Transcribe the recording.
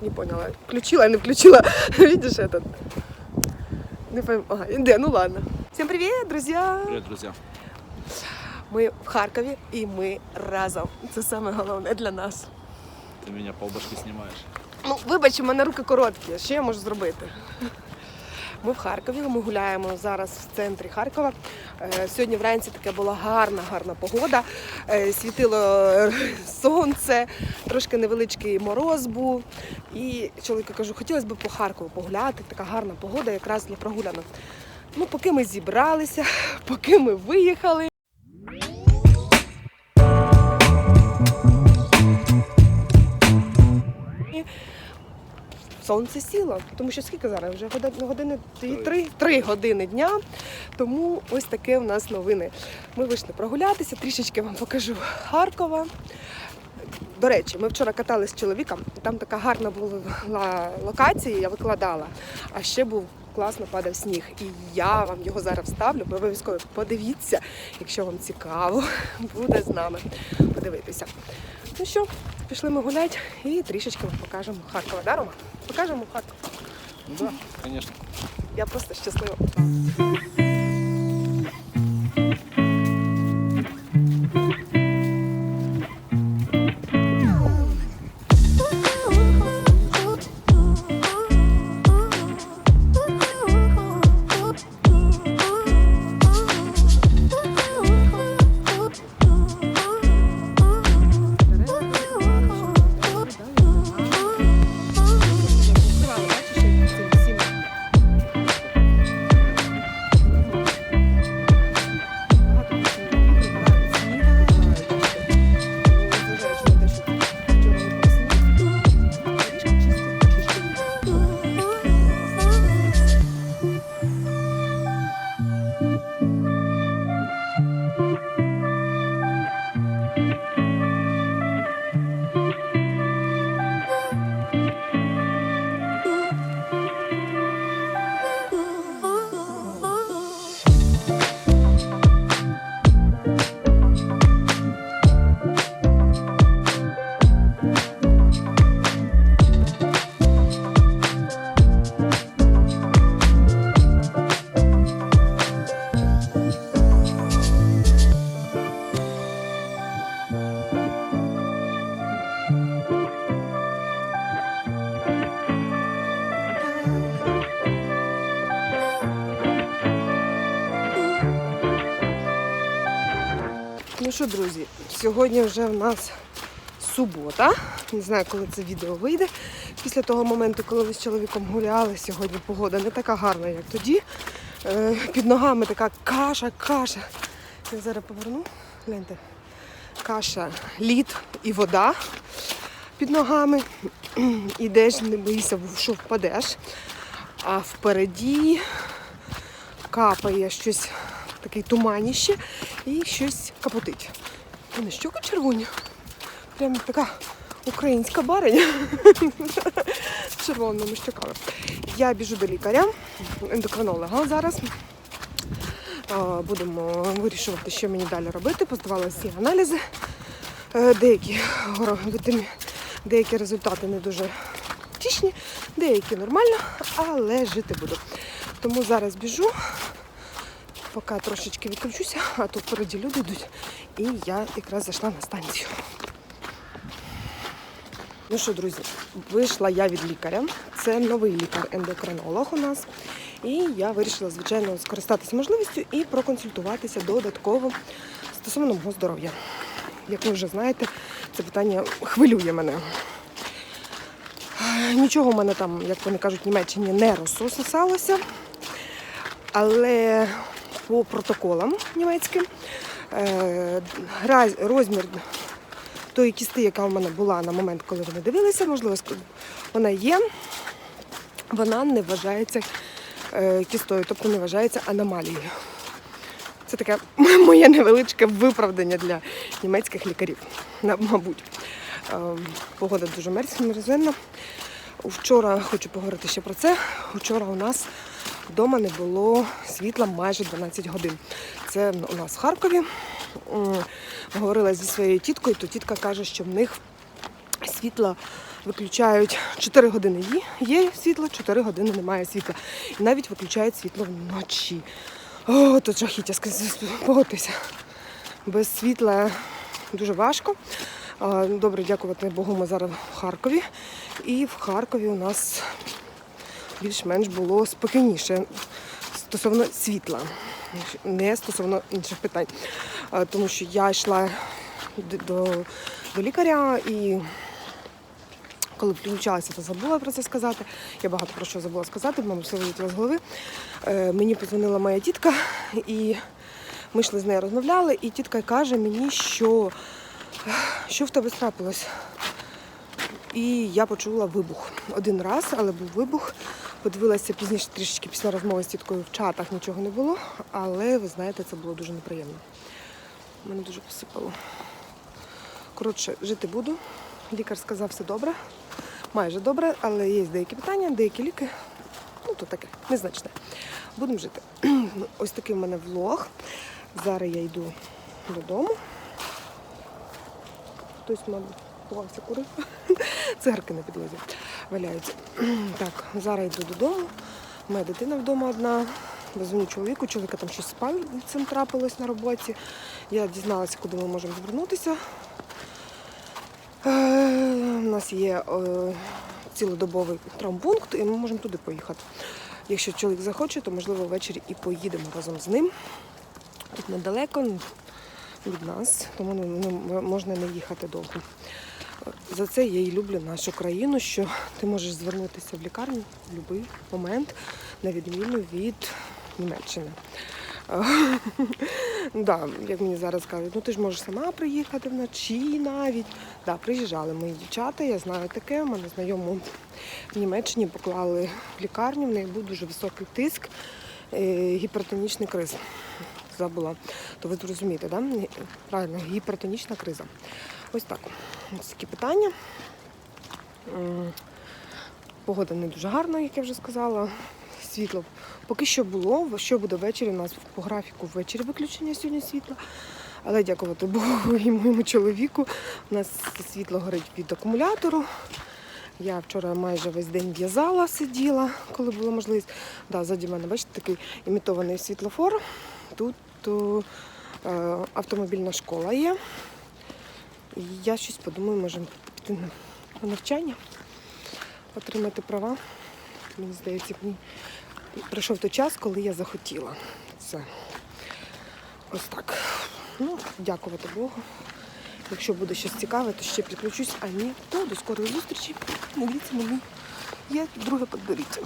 Не поняла. Включила, не включила. Видишь этот? Не пойму. Ага, де, ну ладно. Всем привет, друзья! Привет, друзья. Ми в Харкові і ми разом. Це саме головне для нас. Ты меня полбашки снимаешь. Ну, вибач, у мене руки короткі. Що я можу зробити? Ми в Харкові, ми гуляємо зараз в центрі Харкова. Е, Сьогодні вранці така була гарна, гарна погода. Е, Світило сонце, трошки невеличкий мороз був. І чоловіку кажу, хотілося б по Харкову погуляти. Така гарна погода якраз для прогулянок. Ну, поки ми зібралися, поки ми виїхали. Сонце сіло, тому що скільки зараз? Вже години, години три, три години дня. Тому ось таке в нас новини. Ми вийшли прогулятися, трішечки вам покажу Харкова. До речі, ми вчора каталися з чоловіком, там така гарна була локація, я викладала. А ще був класно падав сніг. І я вам його зараз вставлю. Ви обов'язково подивіться, якщо вам цікаво, буде з нами подивитися. Ну що, пішли ми гуляти і трішечки вам покажемо Харкова. Да, Рома? Покажемо Харкова. Ну да, звісно. Я просто щаслива. Що, друзі, сьогодні вже в нас субота. Не знаю, коли це відео вийде. Після того моменту, коли ви з чоловіком гуляли, сьогодні погода не така гарна, як тоді. Е, Під ногами така каша, каша. Я зараз поверну. Гляньте. Каша, лід і вода під ногами. Ідеш, не боїшся, що впадеш. А впереді капає щось такий туманіще і щось капотить. Вони щоки червоні. Прям така українська бариня з червоними щоками. Я біжу до лікаря, ендокринолога зараз. Будемо вирішувати, що мені далі робити. Поздавала всі аналізи. Е, Деякі, деякі результати не дуже тішні, деякі нормально, але жити буду. Тому зараз біжу, поки трошечки відключуся, а то впереді люди йдуть. І я якраз зайшла на станцію. Ну що, друзі, вийшла я від лікаря. Це новий лікар-ендокринолог у нас. І я вирішила, звичайно, скористатися можливістю і проконсультуватися додатково стосовно мого здоров'я. Як ви вже знаєте, це питання хвилює мене. Нічого в мене там, як вони кажуть, в Німеччині не розсосалося. Але по протоколам німецьким е, розмір тої кісти, яка в мене була на момент, коли вони дивилися, можливо, вона є, вона не вважається е, кістою, тобто не вважається аномалією. Це таке моє невеличке виправдання для німецьких лікарів, мабуть. Е, Погода дуже мерз- мерзенна. Вчора хочу поговорити ще про це. Вчора у нас вдома не було світла майже 12 годин. Це у нас в Харкові. Говорила зі своєю тіткою, то тітка каже, що в них світла виключають 4 години є, світло, 4 години немає світла. І навіть виключають світло вночі. О, тут жахіття, погодьтеся. Без світла дуже важко. А, Добре, дякувати Богу, ми зараз в Харкові. І в Харкові у нас більш-менш було спокійніше стосовно світла, не стосовно інших питань. Тому що я йшла до, до лікаря і коли включалася, то забула про це сказати. Я багато про що забула сказати, мабуть, все вилетіло з голови. Е, мені подзвонила моя тітка, і ми йшли з нею розмовляли, і тітка каже мені, що, що в тебе трапилось. І я почула вибух один раз, але був вибух. Подивилася пізніше трішечки після розмови з тіткою в чатах нічого не було, але ви знаєте, це було дуже неприємно. Мене дуже посипало. Коротше, жити буду. Лікар сказав, все добре, майже добре, але є деякі питання, деякі ліки. Ну, то таке, незначне. Будемо жити. Ось такий в мене влог. Зараз я йду додому. Хтось, мабуть, ховався курив. Цигарки на підлозі валяються. Так, зараз йду додому. Моя дитина вдома одна. Дозвоню чоловіку, чоловіка там щось з пальцем трапилось на роботі. Я дізналася, куди ми можемо звернутися. Е, У нас є е, цілодобовий травмпункт, і ми можемо туди поїхати. Якщо чоловік захоче, то можливо ввечері і поїдемо разом з ним. Тут недалеко від нас, тому не, можна не їхати довго. За це я і люблю нашу країну, що ти можеш звернутися в лікарню в будь-який момент, на відміну від Німеччини. Да, як мені зараз кажуть, ну ти ж можеш сама приїхати вночі навіть. Да, приїжджали мої дівчата, я знаю таке. У мене знайому в Німеччині поклали в лікарню, в неї був дуже високий тиск, е, гіпертонічний криз. Забула. То ви зрозумієте, да? Правильно, гіпертонічна криза. Ось так. Ось такі питання. Погода не дуже гарна, як я вже сказала. Світло поки що було. Що буде ввечері? У нас по графіку ввечері виключення сьогодні світла. Але дякувати Богу і моєму чоловіку. У нас світло горить від акумулятору. Я вчора майже весь день в'язала, сиділа, коли була можливість. Да, ззаді мене, бачите, такий імітований світлофор. Тут о, е, автомобільна школа є. Я щось подумаю, може піти на- на навчання, отримати права. Мені здається, мені прийшов той час, коли я захотіла. Все. Ось так. Ну, дякувати Богу. Якщо буде щось цікаве, то ще підключусь. А ні, то до скорої зустрічі. Не дивіться мені. Є друге подберіться.